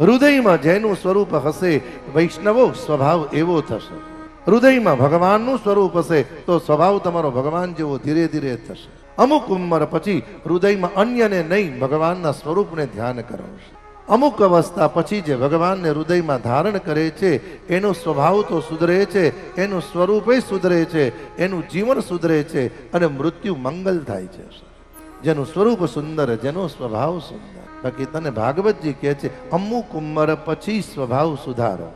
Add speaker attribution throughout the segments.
Speaker 1: હૃદયમાં જેનું સ્વરૂપ હશે, વૈષ્ણવો સ્વભાવ એવો થશે. હૃદયમાં ભગવાનનું સ્વરૂપ હશે, તો સ્વભાવ તમારો ભગવાન જેવો ધીરે ધીરે થશે. અમુક ઉંમર પછી હૃદયમાં અન્યને નહીં, ભગવાનના સ્વરૂપને ધ્યાન કરાવશે. અમુક અવસ્થા પછી જે ભગવાનને હૃદયમાં ધારણ કરે છે, એનો સ્વભાવ તો સુધરે છે, એનું સ્વરૂપે સુધરે છે, એનું જીવન સુધરે છે, અને મૃત્યુ મંગલ થાય છે. જેનું સ્વરૂપ સુંદર, જેનો સ્વભાવ સુંદર. બાકી તને ભાગવતજી કહે છે, અમુક ઉંમર પછી સ્વભાવ સુધારો.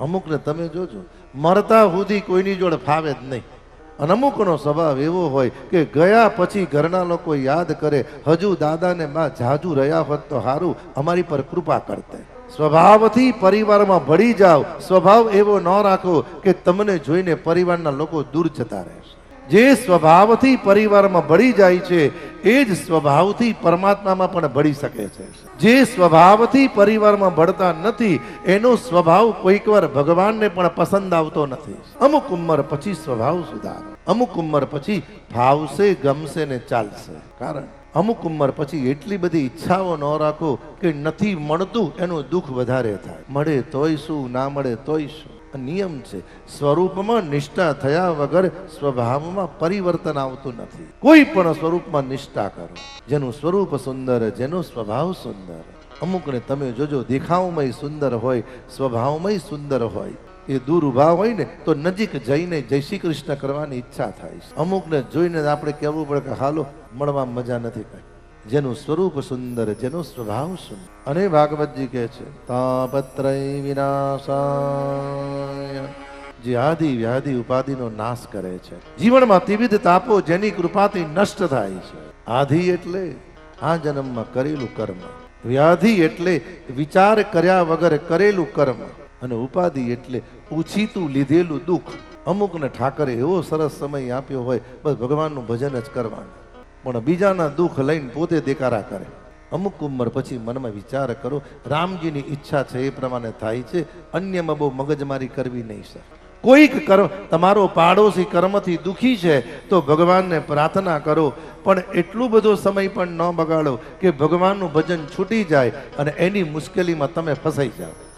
Speaker 1: અમુકને તમે જોજો, મરતા સુધી કોઈની જોડે ફાવે જ નહીં. અને અમુકનો સ્વભાવ એવો હોય કે ગયા પછી ઘરના લોકો યાદ કરે, હજુ દાદાને બા જાજુ રહ્યા હોત તો સારું અમારી પર કૃપા કરતે. સ્વભાવથી પરિવારમાં ભળી જાઓ, સ્વભાવ એવો ન રાખો કે તમને જોઈને પરિવારના લોકો દૂર જતા રહેશે. જે સ્વભાવથી પરિવારમાં ભળી જાય છે, એ જ સ્વભાવથી પરમાત્મામાં પણ ભળી શકે છે. જે સ્વભાવથી પરિવારમાં ભળતા નથી, એનો સ્વભાવ કોઈક વાર ભગવાનને પણ પસંદ આવતો નથી. અમુક ઉંમર પછી સ્વભાવ સુધારો. અમુક ઉંમર પછી ભાવશે, ગમશે ને ચાલશે. કારણ અમુક ઉંમર પછી એટલી બધી ઈચ્છાઓ ન રાખો કે નથી મળતું, એનું દુઃખ વધારે થાય. મળે તોય શું, ના મળે તોય શું. નિયમ છે. સ્વરૂપમાં નિષ્ઠા થયા વગર સ્વભાવમાં પરિવર્તન આવતું નથી. કોઈ પણ સ્વરૂપમાં નિષ્ઠા કરો. જેનું સ્વરૂપ સુંદર, જેનો સ્વભાવ સુંદર. અમુકને તમે જોજો, દેખાવમય સુંદર હોય, સ્વભાવમય સુંદર હોય. એ દૂર ઊભા હોય ને તો નજીક જઈને જય શ્રી કૃષ્ણ કરવાની ઈચ્છા થાય અમુકને જોઈને આપણે કહેવું પડે કે, હાલો મળવા મજા નથી કઈ. જેનું સ્વરૂપ સુંદર, જેનો સ્વભાવ સુંદર. અને ભાગવતજી કહે છે, તાપત્રય વિનાશાય. જે આદિ વ્યાધિ ઉપાધિનો નાશ કરે છે. જીવનમાં ત્રિવિધ તાપો જેની કૃપાથી નષ્ટ થાય છે. આધિ એટલે આ જન્મમાં કરેલું કર્મ. વ્યાધિ એટલે વિચાર કર્યા વગર કરેલું કર્મ. અને ઉપાધિ એટલે ઉછીતું લીધેલું દુઃખ. અમુકને ઠાકરે એવો સરસ સમય આપ્યો હોય, બસ ભગવાનનું ભજન જ કરવાનું. પણ બીજાના દુઃખ લઈને પોતે દેકારા કરે. અમુક ઉંમર પછી મનમાં વિચાર કરો, રામજીની ઈચ્છા છે એ પ્રમાણે થાય છે, અન્યમાં બહુ મગજમારી કરવી નહીં, સર. કોઈક કર્મ, તમારો પાડોશી કર્મથી દુઃખી છે, તો ભગવાનને પ્રાર્થના કરો, પણ એટલું બધો સમય પણ ન બગાડો કે ભગવાનનું ભજન છૂટી જાય અને એની મુશ્કેલીમાં તમે ફસાઈ જાઓ.